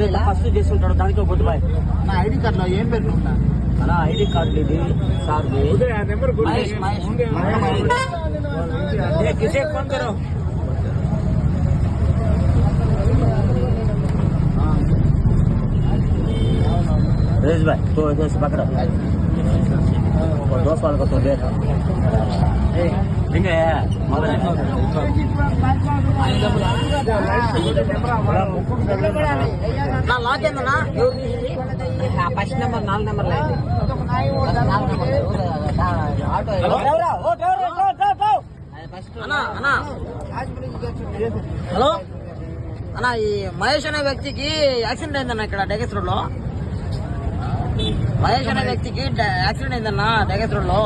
Accident first చేసి ఉంటాడు దానికి గుడ్ బాయ్ నా ఐడి కార్డులో ఏం పేరు ఉంటా అలా ఐడి కార్డు ఇది సార్ది మహేష్ మహేష్ ये किसे फोन करो रेश भाई तो ऐसे पकड़ो दो साल का तो देखा ಹಿಂಗೆ నా లాక్ ఏందన్నా ఫస్ట్ నెంబర్ నాలుగు నెంబర్ హలో అన్నా ఈ మహేష్ అనే వ్యక్తికి యాక్సిడెంట్ అయిందన్న ఇక్కడ డెగస్ రోడ్లో మహేష్ అనే వ్యక్తికి యాక్సిడెంట్ అయిందన్న డెగస్ రోడ్లో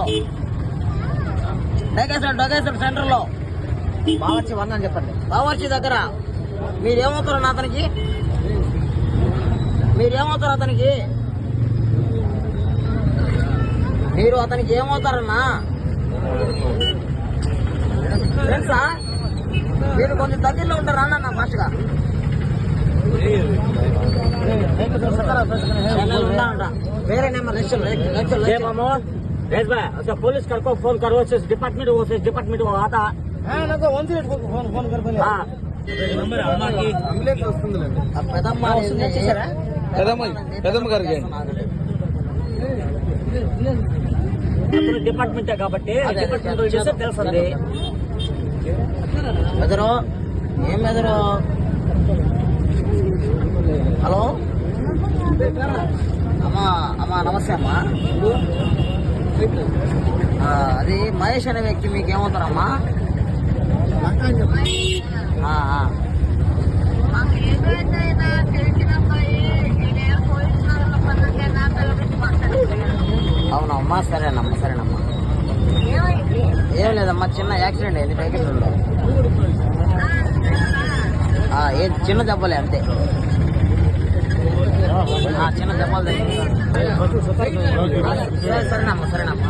డెగస్ రోడ్ డెగస్ రోడ్ సెంటర్లో బావర్చి వందని చెప్పండి బావర్చి దగ్గర మీరేమవుతారన్న అతనికి మీరేమవుతారు అతనికి మీరు అతనికి ఏమవుతారన్నా ఫ్రెండ్సా మీరు కొంచెం దగ్గరలో ఉంటారా అన్న ఫాస్ట్గా వేరే నెంబర్ పోలీస్ కడుకో ఫోన్ કરકો ફોન డిపార్ట్మెంట్ છે ડિપાર્ટમેન્ટ વો છે ડિપાર્ટમેન્ટ పెదమ్మ పెదమ్మ డిపార్ట్మెంటే కాబట్టి డిపార్ట్మెంట్ చేస్తే తెలుస్తుంది ఏం ఎదరు హలో అమ్మా అమ్మా నమస్తే అమ్మా అది మహేష్ అనే వ్యక్తి మీకు ఏమవుతారమ్మా అవునమ్మా సరేనమ్మా సరేనమ్మా. ఏం లేదమ్మా చిన్న యాక్సిడెంట్ అయింది ప్యాకెట్ ఆ, ఏ చిన్న దెబ్బలే అంతే. ఆ, చిన్న దెబ్బలు తగిలినాయి. ఆ, సరే, సరేనమ్మా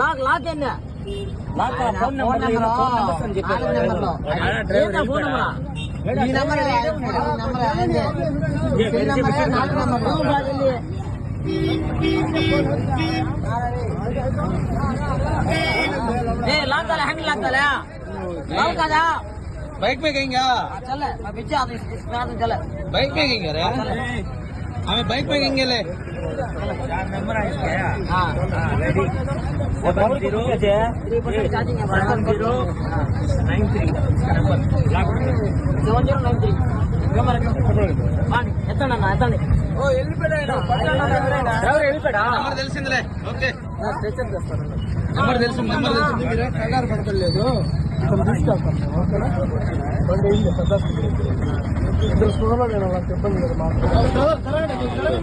లాక్ లాక్ ఏంది lock phone number phone number అని చెప్పి ఏంటా ఫోన్ నెంబరా ఈ నెంబర్ ఈ నెంబర్ నాలుగు నెంబర్ ఏ లాక్ కాలే హ్యాండిల్ లాక్ కాలే లాక్ కాదా बाइक में गएंगे चले मैं पीछे आता हूँ इस पे चले बाइक में गएंगे रे ಆಮೇಲೆ bike bike ಹಿಂಗೆಲ್ಲೇ seven zero seven zero nine three seven zero nine three ఎత్తండి ఎత్తండి డ్రైవర్ తెలిసిందిలే. ఓకే. నెంబర్ తెలిసింది నెంబర్ తెలిసింది. మీరు కంగారు పడతలేదు ఇక్కడ తీసుకెళ్తాం ఓకేనా? బండి అయింది పెద్ద ఇద్దరు స్కూల్లో నేను వాళ్ళకి ఇబ్బంది లేదు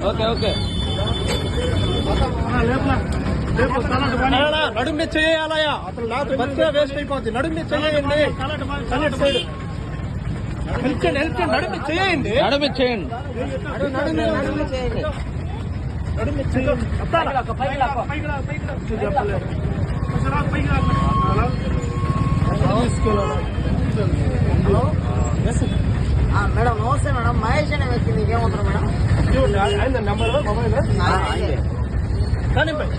ఓకే ఓకే. నడుము మీద చేయాలయా అతను నాతో బతికే వేస్ట్ అయిపోద్ది. నడుము చేయండి. హెల్ప్ హెల్ప్ నడుము మీద చేయండి నడుము మీద చేయండి నడుము చేయండి నడుము మీద చేయండి ఆ, మేడం నమస్తే మేడం మహేష్ అనే వ్యక్తి మీకు ఏమవుతారు మేడం ఆయన నెంబర్ మొబైల్ ఆ, ఆయనే. కానీ మేడం,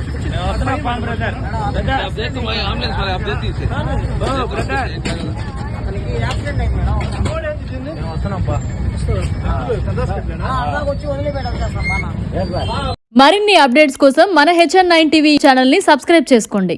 देखो भाई एम्बुलेंस वाले आप देती से అతనికి మరిన్ని అప్డేట్స్ కోసం మన హెచ్ఎన్ నైన్ టీవీ ఛానల్ని సబ్స్క్రైబ్ చేసుకోండి.